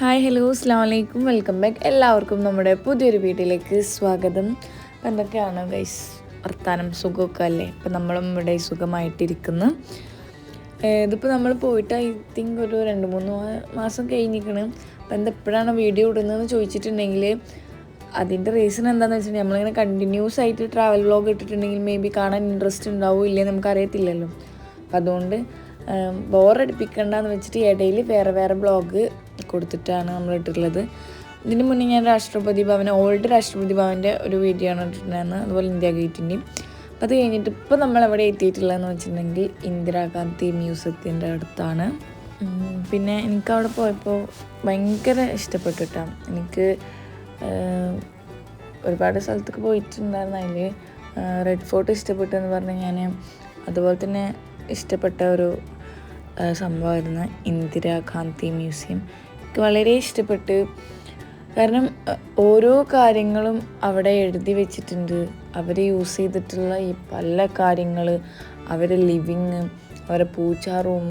Hi hello അസ്സാം വലൈക്കും welcome back എല്ലാവർക്കും നമ്മുടെ പുതിയൊരു വീട്ടിലേക്ക് സ്വാഗതം. എന്തൊക്കെയാണ് ഗൈസ് വർത്താനം സുഖമൊക്കെ അല്ലേ? ഇപ്പം നമ്മളും ഇവിടെ സുഖമായിട്ടിരിക്കുന്നു. ഇതിപ്പോൾ നമ്മൾ പോയിട്ട് ഐ തിങ്ക് ഒരു രണ്ട് മൂന്ന് മാസം കഴിഞ്ഞിരിക്കണം. അപ്പം എന്താ എപ്പോഴാണ് വീഡിയോ ഇടുന്നതെന്ന് ചോദിച്ചിട്ടുണ്ടെങ്കിൽ അതിന്റെ റീസൺ എന്താണെന്ന് വെച്ചിട്ടുണ്ടെങ്കിൽ നമ്മളിങ്ങനെ കണ്ടിന്യൂസ് ആയിട്ട് ട്രാവൽ വ്ളോഗ് ഇട്ടിട്ടുണ്ടെങ്കിൽ മേ ബി കാണാൻ ഇൻട്രസ്റ്റ് ഉണ്ടാവും ഇല്ലേ നമുക്ക് അറിയത്തില്ലല്ലോ അപ്പം അതുകൊണ്ട് ബോറടിപ്പിക്കണ്ടെന്ന് വെച്ചിട്ട് ഇടയിൽ വേറെ വേറെ ബ്ലോഗ് കൊടുത്തിട്ടാണ് നമ്മൾ ഇട്ടിട്ടുള്ളത്. ഇതിന് മുന്നേ ഞാൻ രാഷ്ട്രപതി ഭവൻ ഓൾഡ് രാഷ്ട്രപതി ഭവന്റെ ഒരു വീഡിയോ ആണ് ഇട്ടിട്ടുണ്ടായിരുന്നത്. അതുപോലെ ഇന്ത്യ ഗേറ്റിന്റെയും അപ്പം അത് കഴിഞ്ഞിട്ട് ഇപ്പോൾ നമ്മൾ എവിടെ എത്തിയിട്ടുള്ളതെന്ന് വെച്ചിട്ടുണ്ടെങ്കിൽ ഇന്ദിരാഗാന്ധി മ്യൂസിയത്തിന്റെ അടുത്താണ്. പിന്നെ എനിക്ക് അവിടെ പോയപ്പോൾ ഭയങ്കര ഇഷ്ടപ്പെട്ടു കേട്ടോ എനിക്ക് ഒരുപാട് സ്ഥലത്തൊക്കെ പോയിട്ടുണ്ടായിരുന്നു. അതിൽ റെഡ് ഫോർട്ട് ഇഷ്ടപ്പെട്ടു എന്ന് പറഞ്ഞ് ഞാൻ അതുപോലെ തന്നെ ഇഷ്ടപ്പെട്ട ഒരു സംഭവമായിരുന്നു ഇന്ദിരാഗാന്ധി മ്യൂസിയം. എനിക്ക് വളരെ ഇഷ്ടപ്പെട്ട്. കാരണം ഓരോ കാര്യങ്ങളും അവിടെ എഴുതി വെച്ചിട്ടുണ്ട്. അവർ യൂസ് ചെയ്തിട്ടുള്ള ഈ പല കാര്യങ്ങൾ അവരെ ലിവിങ് അവരെ പൂച്ച റൂം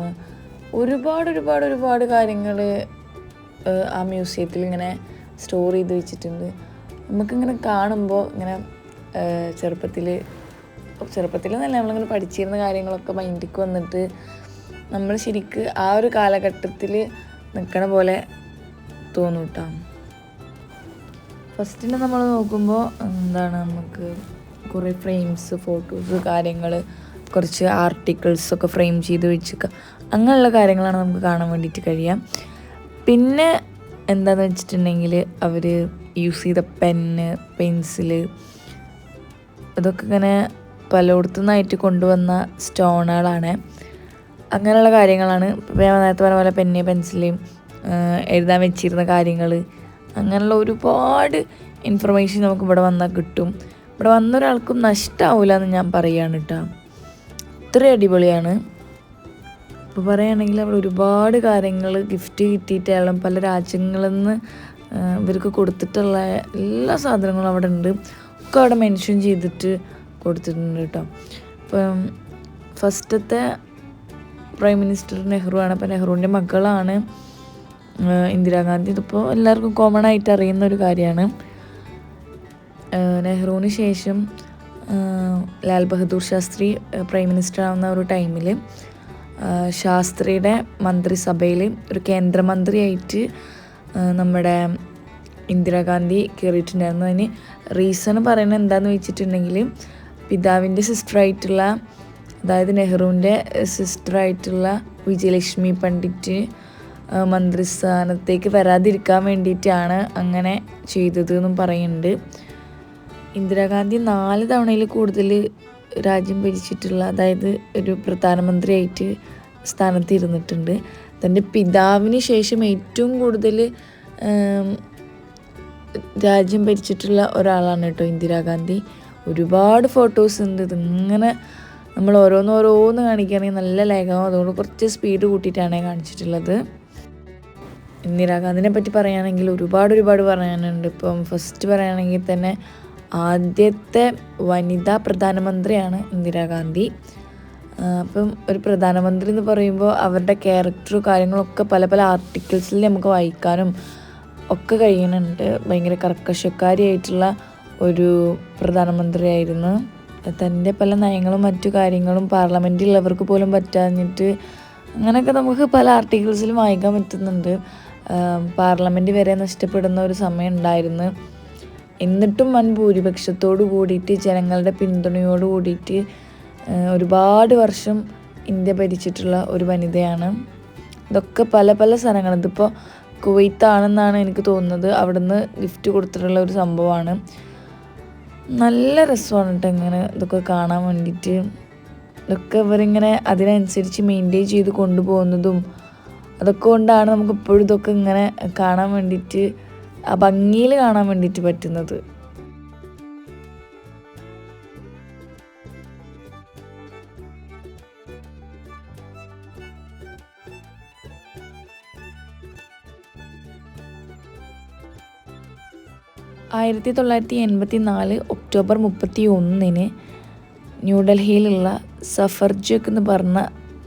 ഒരുപാട് ഒരുപാട് ഒരുപാട് കാര്യങ്ങൾ ആ മ്യൂസിയത്തിൽ ഇങ്ങനെ സ്റ്റോർ ചെയ്ത് വെച്ചിട്ടുണ്ട്. നമുക്കിങ്ങനെ കാണുമ്പോൾ ഇങ്ങനെ ചെറുപ്പത്തിൽ ചെറുപ്പത്തിൽ നല്ല നമ്മളിങ്ങനെ പഠിച്ചിരുന്ന കാര്യങ്ങളൊക്കെ മൈൻഡിക്ക് വന്നിട്ട് നമ്മൾ ശരിക്ക് ആ ഒരു കാലഘട്ടത്തിൽ നിൽക്കണ പോലെ തോന്നും കേട്ടോ ഫസ്റ്റിൽ നമ്മൾ നോക്കുമ്പോൾ എന്താണ് നമുക്ക് കുറേ ഫ്രെയിംസ് ഫോട്ടോസ് കാര്യങ്ങൾ കുറച്ച് ആർട്ടിക്കിൾസ് ഒക്കെ ഫ്രെയിം ചെയ്ത് വെച്ചൊക്കെ. അങ്ങനെയുള്ള കാര്യങ്ങളാണ് നമുക്ക് കാണാൻ വേണ്ടിയിട്ട് കഴിയാം. പിന്നെ എന്താണെന്ന് വെച്ചിട്ടുണ്ടെങ്കിൽ അവർ യൂസ് ചെയ്ത പെന്ന് പെൻസിൽ ഇതൊക്കെ ഇങ്ങനെ പലയിടത്തു നിന്നായിട്ട് കൊണ്ടുവന്ന സ്റ്റോണുകളാണ്. അങ്ങനെയുള്ള കാര്യങ്ങളാണ്. നേരത്തെ പറഞ്ഞ പോലെ പെന്നെ പെൻസിൽ എഴുതാൻ വെച്ചിരുന്ന കാര്യങ്ങൾ അങ്ങനെയുള്ള ഒരുപാട് ഇൻഫർമേഷൻ നമുക്ക് ഇവിടെ വന്നാൽ കിട്ടും. ഇവിടെ വന്ന ഒരാൾക്കും നഷ്ടമാവില്ല എന്ന് ഞാൻ പറയുകയാണ് കേട്ടോ അത്രയും അടിപൊളിയാണ്. ഇപ്പോൾ പറയുകയാണെങ്കിൽ അവിടെ ഒരുപാട് കാര്യങ്ങൾ ഗിഫ്റ്റ് കിട്ടിയിട്ടായാലും പല രാജ്യങ്ങളിൽ നിന്ന് ഇവർക്ക് കൊടുത്തിട്ടുള്ള എല്ലാ സാധനങ്ങളും അവിടെ ഉണ്ട്. ഒക്കെ അവിടെ മെൻഷൻ ചെയ്തിട്ട് കൊടുത്തിട്ടുണ്ട് കേട്ടോ ഇപ്പം ഫസ്റ്റത്തെ പ്രൈം മിനിസ്റ്റർ നെഹ്റു ആണ്. അപ്പോൾ നെഹ്റുവിന്റെ മകളാണ് ഇന്ദിരാഗാന്ധി. ഇതിപ്പോൾ എല്ലാവർക്കും കോമൺ ആയിട്ട് അറിയുന്ന ഒരു കാര്യമാണ്. നെഹ്റുവിന് ശേഷം ലാൽ ബഹദൂർ ശാസ്ത്രി പ്രൈം മിനിസ്റ്റർ ആവുന്ന ഒരു ടൈമിൽ ശാസ്ത്രിയുടെ മന്ത്രിസഭയിൽ ഒരു കേന്ദ്രമന്ത്രിയായിട്ട് നമ്മുടെ ഇന്ദിരാഗാന്ധി കയറിയിട്ടുണ്ടായിരുന്നു അതിന് റീസൺ പറയുന്നത് എന്താണെന്ന് വെച്ചിട്ടുണ്ടെങ്കിൽ പിതാവിന്റെ സിസ്റ്ററായിട്ടുള്ള അതായത് നെഹ്റുവിന്റെ സിസ്റ്ററായിട്ടുള്ള വിജയലക്ഷ്മി പണ്ഡിറ്റ് മന്ത്രിസ്ഥാനത്തേക്ക് വരാതിരിക്കാൻ വേണ്ടിയിട്ടാണ് അങ്ങനെ ചെയ്തത് എന്നും പറയുന്നുണ്ട്. ഇന്ദിരാഗാന്ധി നാല് തവണയിൽ കൂടുതൽ രാജ്യം ഭരിച്ചിട്ടുള്ള അതായത് ഒരു പ്രധാനമന്ത്രിയായിട്ട് സ്ഥാനത്ത് ഇരുന്നിട്ടുണ്ട് തന്റെ പിതാവിന് ശേഷം ഏറ്റവും കൂടുതൽ രാജ്യം ഭരിച്ചിട്ടുള്ള ഒരാളാണ് കേട്ടോ ഇന്ദിരാഗാന്ധി. ഒരുപാട് ഫോട്ടോസ് ഉണ്ട് ഇതിങ്ങനെ നമ്മൾ ഓരോന്ന് ഓരോന്ന് കാണിക്കുകയാണെങ്കിൽ നല്ല ലേഖനം. അതുകൊണ്ട് കുറച്ച് സ്പീഡ് കൂട്ടിയിട്ടാണ് കാണിച്ചിട്ടുള്ളത്. ഇന്ദിരാഗാന്ധിനെ പറ്റി പറയുകയാണെങ്കിൽ ഒരുപാട് ഒരുപാട് പറയാനുണ്ട്. ഇപ്പം ഫസ്റ്റ് പറയുകയാണെങ്കിൽ തന്നെ ആദ്യത്തെ വനിതാ പ്രധാനമന്ത്രിയാണ് ഇന്ദിരാഗാന്ധി. അപ്പം ഒരു പ്രധാനമന്ത്രി എന്ന് പറയുമ്പോൾ അവരുടെ ക്യാരക്ടറും കാര്യങ്ങളൊക്കെ പല പല ആർട്ടിക്കിൾസിൽ നമുക്ക് വായിക്കാനും ഒക്കെ കഴിയുന്നുണ്ട്. ഭയങ്കര കർക്കശക്കാരിയായിട്ടുള്ള ഒരു പ്രധാനമന്ത്രിയായിരുന്നു. തന്റെ പല നയങ്ങളും മറ്റു കാര്യങ്ങളും പാർലമെന്റിലുള്ളവർക്ക് പോലും പറ്റാഞ്ഞിട്ട് അങ്ങനെയൊക്കെ നമുക്ക് പല ആർട്ടിക്കിൾസിലും വായിക്കാൻ പറ്റുന്നുണ്ട്. പാർലമെന്റ് വരെ നഷ്ടപ്പെടുന്ന ഒരു സമയം ഉണ്ടായിരുന്നു. എന്നിട്ടും വൻ ഭൂരിപക്ഷത്തോടു കൂടിയിട്ട് ജനങ്ങളുടെ പിന്തുണയോട് കൂടിയിട്ട് ഒരുപാട് വർഷം ഇന്ത്യ ഭരിച്ചിട്ടുള്ള ഒരു വനിതയാണ്. ഇതൊക്കെ പല പല സ്ഥലങ്ങൾ ഇതിപ്പോൾ കുവൈത്താണെന്നാണ് എനിക്ക് തോന്നുന്നത്. അവിടുന്ന് ഗിഫ്റ്റ് കൊടുത്തിട്ടുള്ള ഒരു സംഭവമാണ്. നല്ല രസമാണ് കേട്ടോ ഇങ്ങനെ ഇതൊക്കെ കാണാൻ വേണ്ടിയിട്ട്. ഇതൊക്കെ ഇവരിങ്ങനെ അതിനനുസരിച്ച് മെയിന്റെയിൻ ചെയ്ത് കൊണ്ടുപോകുന്നതും അതൊക്കെ കൊണ്ടാണ് നമുക്ക് ഇപ്പോഴും ഇതൊക്കെ ഇങ്ങനെ കാണാൻ വേണ്ടിയിട്ട് ആ ഭംഗിയിൽ കാണാൻ വേണ്ടിയിട്ട് പറ്റുന്നത്. ആയിരത്തി തൊള്ളായിരത്തി എൺപത്തി നാല് ഒക്ടോബർ മുപ്പത്തി ഒന്നിന് ന്യൂഡൽഹിയിലുള്ള സഫർജക്ക് എന്ന് പറഞ്ഞ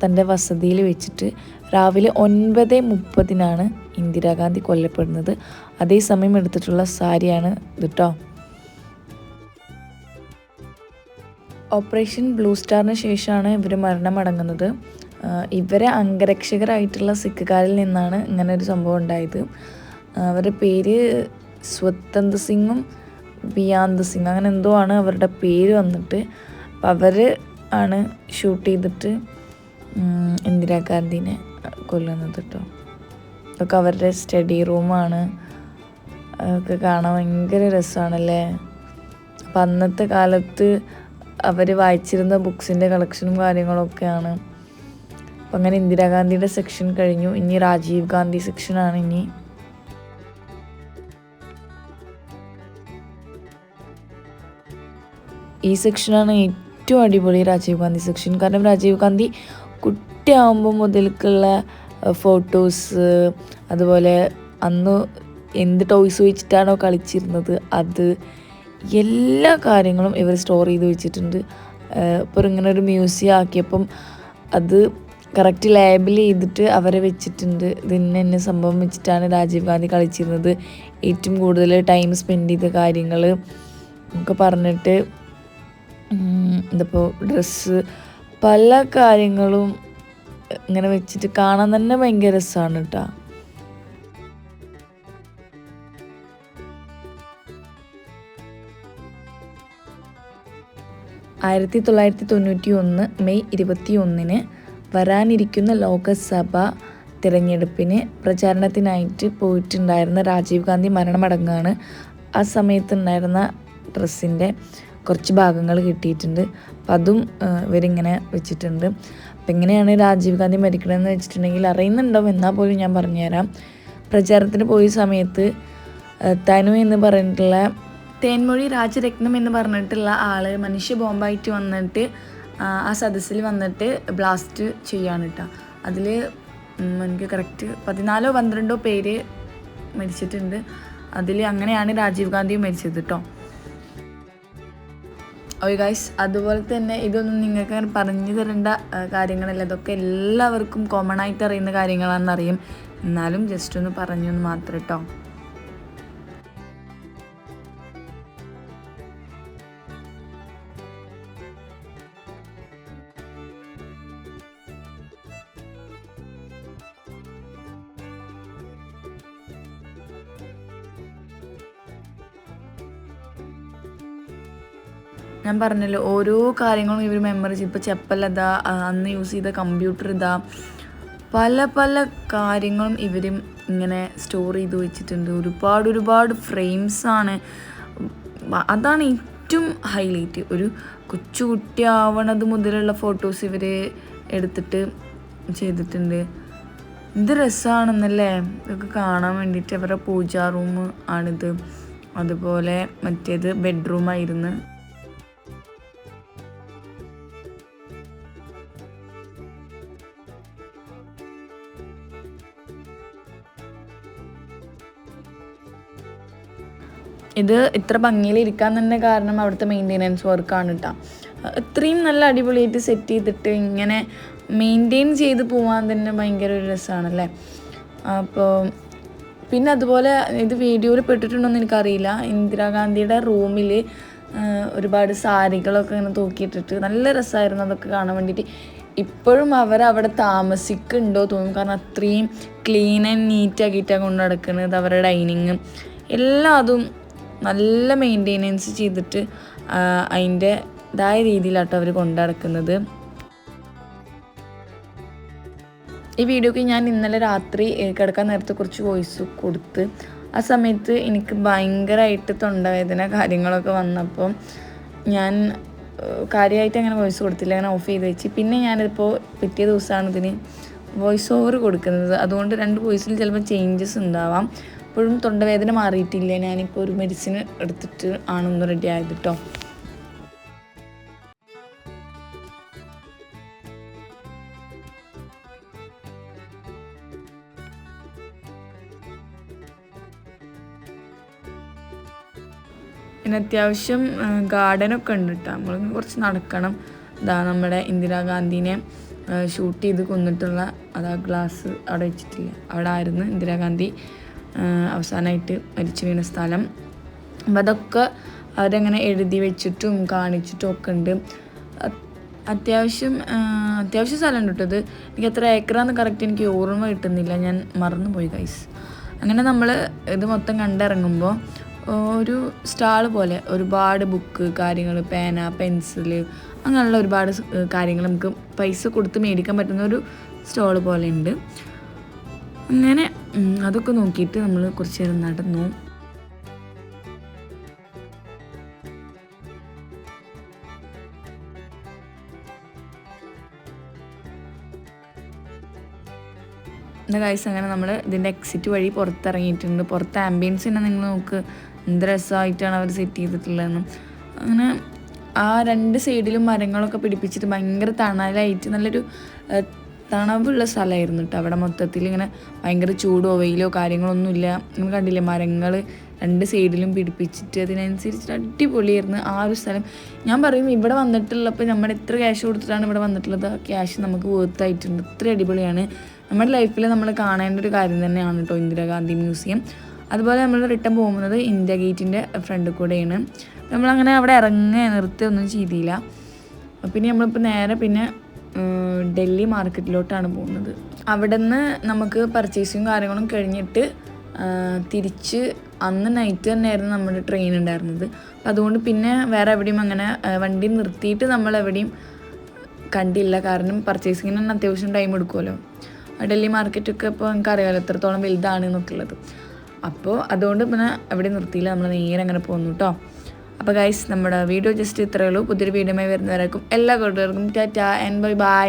തന്റെ വസതിയിൽ വെച്ചിട്ട് രാവിലെ ഒൻപത് മുപ്പതിനാണ് ഇന്ദിരാഗാന്ധി കൊല്ലപ്പെടുന്നത്. അതേസമയം എടുത്തിട്ടുള്ള സാരിയാണ് ഇത് കേട്ടോ ഓപ്പറേഷൻ ബ്ലൂ സ്റ്റാറിന് ശേഷമാണ് ഇവർ മരണമടങ്ങുന്നത്. ഇവരെ അംഗരക്ഷകരായിട്ടുള്ള സിഖുകാരിൽ നിന്നാണ് ഇങ്ങനെ ഒരു സംഭവം ഉണ്ടായത്. അവരുടെ പേര് സ്വത്തന്ത് സിംഗും ബിയാന്ത് സിംഗ് അങ്ങനെ എന്തോ ആണ് അവരുടെ പേര് വന്നിട്ട്. അവർ ആണ് ഷൂട്ട് ചെയ്തിട്ട് ഇന്ദിരാഗാന്ധിനെ കൊല്ലുന്നത് കേട്ടോ ഇതൊക്കെ അവരുടെ സ്റ്റഡി റൂമാണ് അതൊക്കെ കാണാൻ ഭയങ്കര രസമാണല്ലേ അപ്പം അന്നത്തെ കാലത്ത് അവർ വായിച്ചിരുന്ന ബുക്സിന്റെ കളക്ഷനും കാര്യങ്ങളൊക്കെയാണ് അപ്പം അങ്ങനെ ഇന്ദിരാഗാന്ധിയുടെ സെക്ഷൻ കഴിഞ്ഞു. ഇനി രാജീവ് ഗാന്ധി സെക്ഷനാണ് ഇനി. ഈ സെക്ഷനാണ് ഏറ്റവും അടിപൊളി രാജീവ് ഗാന്ധി സെക്ഷൻ. കാരണം രാജീവ് ഗാന്ധി കുട്ടിയാവുമ്പോൾ മുതൽക്കുള്ള ഫോട്ടോസ് അതുപോലെ അന്ന് എന്ത് ടോയ്സ് വെച്ചിട്ടാണോ കളിച്ചിരുന്നത് അത് എല്ലാ കാര്യങ്ങളും ഇവർ സ്റ്റോർ ചെയ്ത് വെച്ചിട്ടുണ്ട്. ഇപ്പോൾ ഇങ്ങനെ ഒരു മ്യൂസിയം ആക്കിയപ്പം അത് കറക്റ്റ് ലേബിൾ ചെയ്തിട്ട് അവരെ വെച്ചിട്ടുണ്ട്. ഇതിന് എന്നെ സംഭവം വെച്ചിട്ടാണ് രാജീവ് ഗാന്ധി കളിച്ചിരുന്നത്. ഏറ്റവും കൂടുതൽ ടൈം സ്പെൻഡ് ചെയ്ത കാര്യങ്ങൾ ഒക്കെ പറഞ്ഞിട്ട് ഇതിപ്പോൾ ഡ്രസ്സ് പല കാര്യങ്ങളും ഇങ്ങനെ വെച്ചിട്ട് കാണാൻ തന്നെ ഭയങ്കര രസമാണ് കേട്ടോ ആയിരത്തി തൊള്ളായിരത്തി തൊണ്ണൂറ്റി ഒന്ന് മെയ് ഇരുപത്തി ഒന്നിന് വരാനിരിക്കുന്ന ലോകസഭ തിരഞ്ഞെടുപ്പിന് പ്രചാരണത്തിനായിട്ട് പോയിട്ടുണ്ടായിരുന്ന രാജീവ് ഗാന്ധി മരണമടങ്ങാണ് ആ സമയത്തുണ്ടായിരുന്ന ഡ്രസ്സിന്റെ കുറച്ച് ഭാഗങ്ങൾ കിട്ടിയിട്ടുണ്ട്. അപ്പം അതും ഇവരിങ്ങനെ വെച്ചിട്ടുണ്ട്. അപ്പം എങ്ങനെയാണ് രാജീവ് ഗാന്ധി മരിക്കണമെന്ന് വെച്ചിട്ടുണ്ടെങ്കിൽ അറിയുന്നുണ്ടാവും. എന്നാൽ പോലും ഞാൻ പറഞ്ഞുതരാം. പ്രചാരണത്തിന് പോയ സമയത്ത് തനു എന്ന് പറഞ്ഞിട്ടുള്ള തേൻമൊഴി രാജരത്നം എന്ന് പറഞ്ഞിട്ടുള്ള ആൾ മനുഷ്യ ബോംബായിട്ട് വന്നിട്ട് ആ, സദസ്സിൽ വന്നിട്ട് ബ്ലാസ്റ്റ് ചെയ്യാണ് കേട്ടോ. അതിൽ എനിക്ക് കറക്റ്റ് പതിനാലോ പന്ത്രണ്ടോ പേര് മരിച്ചിട്ടുണ്ട്. അതിൽ അങ്ങനെയാണ് രാജീവ് ഗാന്ധിയും മരിച്ചത് കേട്ടോ. ഓയ് ഗൈസ് അതുപോലെ തന്നെ ഇതൊന്നും നിങ്ങൾക്ക് പറഞ്ഞു തരേണ്ട കാര്യങ്ങളല്ല. ഇതൊക്കെ എല്ലാവർക്കും കോമൺ ആയിട്ട് അറിയുന്ന കാര്യങ്ങളാണെന്ന് അറിയും എന്നാലും ജസ്റ്റ് ഒന്ന് പറഞ്ഞു എന്ന് മാത്രം കേട്ടോ ഞാൻ പറഞ്ഞല്ലോ ഓരോ കാര്യങ്ങളും ഇവർ മെമ്മറി ചെയ്യും. ഇപ്പോൾ ചെപ്പലതാ അന്ന് യൂസ് ചെയ്ത കമ്പ്യൂട്ടർ ഇതാ. പല പല കാര്യങ്ങളും ഇവരും ഇങ്ങനെ സ്റ്റോർ ചെയ്ത് വെച്ചിട്ടുണ്ട്. ഒരുപാട് ഒരുപാട് ഫ്രെയിംസാണ് അതാണ് ഏറ്റവും ഹൈലൈറ്റ് ഒരു കൊച്ചുകുട്ടി ആവണത് മുതലുള്ള ഫോട്ടോസ് ഇവർ എടുത്തിട്ട് ചെയ്തിട്ടുണ്ട്. എന്ത് രസമാണെന്നല്ലേ ഇതൊക്കെ കാണാൻ വേണ്ടിയിട്ട് അവരുടെ പൂജാ റൂം ആണിത്. അതുപോലെ മറ്റേത് ബെഡ്റൂമായിരുന്നു ഇത് ഇത്ര ഭംഗിയിൽ ഇരിക്കാൻ തന്നെ കാരണം അവിടുത്തെ മെയിന്റെനൻസ് വർക്കാണ് കേട്ടോ ഇത്രയും നല്ല അടിപൊളിയായിട്ട് സെറ്റ് ചെയ്തിട്ട് ഇങ്ങനെ മെയിന്റെയിൻ ചെയ്ത് പോകാൻ തന്നെ ഭയങ്കര ഒരു രസമാണല്ലേ അപ്പോൾ പിന്നെ അതുപോലെ ഇത് വീഡിയോയിൽ പെട്ടിട്ടുണ്ടോയെന്ന് എനിക്കറിയില്ല. ഇന്ദിരാഗാന്ധിയുടെ റൂമിൽ ഒരുപാട് സാരികളൊക്കെ ഇങ്ങനെ തൂക്കിയിട്ടിട്ട് നല്ല രസമായിരുന്നു അതൊക്കെ കാണാൻ വേണ്ടിയിട്ട്. ഇപ്പോഴും അവർ അവിടെ താമസിക്കുന്നുണ്ടോ തോന്നും. കാരണം അത്രയും ക്ലീൻ ആൻഡ് നീറ്റ് ആക്കിയിട്ടാണ് കൊണ്ട് നടക്കുന്നത് അവരുടെ ഡൈനിങ് എല്ലാം അതും നല്ല മെയിന്റെനൻസ് ചെയ്തിട്ട് അതിന്റെ ഇതായ രീതിയിലാട്ടോ അവർ കൊണ്ടുനടക്കുന്നത് ഈ വീഡിയോക്ക് ഞാൻ ഇന്നലെ രാത്രി കിടക്കാൻ നേരത്തെ കുറച്ച് വോയിസ് കൊടുത്ത് ആ സമയത്ത് എനിക്ക് ഭയങ്കരമായിട്ട് തൊണ്ടവേദന കാര്യങ്ങളൊക്കെ വന്നപ്പോൾ ഞാൻ കാര്യമായിട്ട് അങ്ങനെ വോയിസ് കൊടുത്തില്ല അങ്ങനെ ഓഫ് ചെയ്ത് വെച്ച്. പിന്നെ ഞാനിപ്പോൾ പിറ്റേ ദിവസമാണ് ഇതിന് വോയിസ് ഓവർ കൊടുക്കുന്നത്. അതുകൊണ്ട് രണ്ട് വോയിസിൽ ചിലപ്പോൾ ചേഞ്ചസ് ഉണ്ടാവാം. ഇപ്പോഴും തൊണ്ടവേദന മാറിയിട്ടില്ല. ഞാനിപ്പോൾ ഒരു മെഡിസിൻ എടുത്തിട്ട് ആണൊന്ന് റെഡി ആയത് കേട്ടോ പിന്നെ അത്യാവശ്യം ഗാർഡനൊക്കെ ഉണ്ട് കേട്ടോ നമ്മൾ കുറച്ച് നടക്കണം. ഇതാ നമ്മുടെ ഇന്ദിരാഗാന്ധിനെ ഷൂട്ട് ചെയ്ത് കൊന്നിട്ടുള്ള അതാ ഗ്ലാസ് അവിടെ വെച്ചിട്ടില്ല. അവിടെ ആയിരുന്നു ഇന്ദിരാഗാന്ധി. അവസാനമായിട്ട് മരിച്ചു വീണ സ്ഥലം. അപ്പം അതൊക്കെ അവരങ്ങനെ എഴുതി വെച്ചിട്ടും കാണിച്ചിട്ടും ഒക്കെ ഉണ്ട്. അത് അത്യാവശ്യം അത്യാവശ്യം സ്ഥലം ഉണ്ട് കേട്ടത് എനിക്ക് എത്ര ഏക്കറാന്ന് കറക്റ്റ് എനിക്ക് ഓർമ്മ കിട്ടുന്നില്ല. ഞാൻ മറന്നുപോയി ഗൈസ് അങ്ങനെ നമ്മൾ ഇത് മൊത്തം കണ്ടിറങ്ങുമ്പോൾ ഒരു സ്റ്റാൾ പോലെ ഒരുപാട് ബുക്ക് കാര്യങ്ങൾ പേന പെൻസിൽ അങ്ങനെയുള്ള ഒരുപാട് കാര്യങ്ങൾ നമുക്ക് പൈസ കൊടുത്ത് മേടിക്കാൻ പറ്റുന്ന ഒരു സ്റ്റോൾ പോലെ ഉണ്ട്. അങ്ങനെ അതൊക്കെ നോക്കിയിട്ട് നമ്മൾ കുറച്ച് നേരം നടന്നു. കാഴ്ച അങ്ങനെ നമ്മൾ ഇതിന്റെ എക്സിറ്റ് വഴി പുറത്തിറങ്ങിയിട്ടുണ്ട്. പുറത്ത് ആംബിയൻസ് തന്നെ നിങ്ങൾ നോക്ക്. എന്ത് രസമായിട്ടാണ് അവർ സെറ്റ് ചെയ്തിട്ടുള്ളതെന്നും. അങ്ങനെ ആ രണ്ട് സൈഡിലും മരങ്ങളൊക്കെ പിടിപ്പിച്ചിട്ട് ഭയങ്കര തണലായിട്ട് നല്ലൊരു തണവുള്ള സ്ഥലമായിരുന്നു കേട്ടോ അവിടെ മൊത്തത്തിൽ ഇങ്ങനെ ഭയങ്കര ചൂടോ വെയിലോ കാര്യങ്ങളൊന്നുമില്ല നമ്മൾ കണ്ടില്ലേ മരങ്ങൾ രണ്ട് സൈഡിലും പിടിപ്പിച്ചിട്ട് അതിനനുസരിച്ച് അടിപൊളിയായിരുന്നു. ആ ഒരു സ്ഥലം. ഞാൻ പറയും ഇവിടെ വന്നിട്ടുള്ളപ്പോൾ നമ്മൾ എത്ര ക്യാഷ് കൊടുത്തിട്ടാണ് ഇവിടെ വന്നിട്ടുള്ളത്. ആ ക്യാഷ് നമുക്ക് വേർത്തായിട്ടുണ്ട് ഇത്ര അടിപൊളിയാണ്. നമ്മുടെ ലൈഫിൽ നമ്മൾ കാണേണ്ട ഒരു കാര്യം തന്നെയാണ് കേട്ടോ ഇന്ദിരാഗാന്ധി മ്യൂസിയം അതുപോലെ നമ്മൾ റിട്ടേൺ പോകുന്നത് ഇന്ത്യ ഗേറ്റിന്റെ ഫ്രണ്ട് കൂടെയാണ്. നമ്മളങ്ങനെ അവിടെ ഇറങ്ങുക നിർത്തുകയൊന്നും ചെയ്തില്ല. പിന്നെ നമ്മളിപ്പോൾ നേരെ പിന്നെ ഡൽഹി മാർക്കറ്റിലോട്ടാണ് പോകുന്നത്. അവിടെ നിന്ന് നമുക്ക് പർച്ചേസിങ് കാര്യങ്ങളും കഴിഞ്ഞിട്ട് തിരിച്ച് അന്ന് നൈറ്റ് തന്നെയായിരുന്നു നമ്മുടെ ട്രെയിൻ ഉണ്ടായിരുന്നത്. അതുകൊണ്ട് പിന്നെ വേറെ എവിടെയും അങ്ങനെ വണ്ടി നിർത്തിയിട്ട് നമ്മൾ എവിടെയും കണ്ടില്ല. കാരണം പർച്ചേസിങ്ങിന് തന്നെ അത്യാവശ്യം ടൈം എടുക്കുമല്ലോ. ഡൽഹി മാർക്കറ്റൊക്കെ ഇപ്പോൾ നമുക്ക് അറിയാമല്ലോ എത്രത്തോളം വലുതാണ് എന്നൊക്കെ ഉള്ളത്. അപ്പോൾ അതുകൊണ്ട് പിന്നെ എവിടെ നിർത്തിയില്ല. നമ്മൾ നേരെ അങ്ങനെ പോന്നു കേട്ടോ അപ്പോൾ ഗൈസ് നമ്മുടെ വീഡിയോ ജസ്റ്റ് ഇത്രയേ ഉള്ളൂ. പുതിയൊരു വീഡിയോമായി വരുന്നവരേക്കും എല്ലാ കൂട്ടുകാർക്കും ടാറ്റാ ആൻഡ് ബൈ ബൈ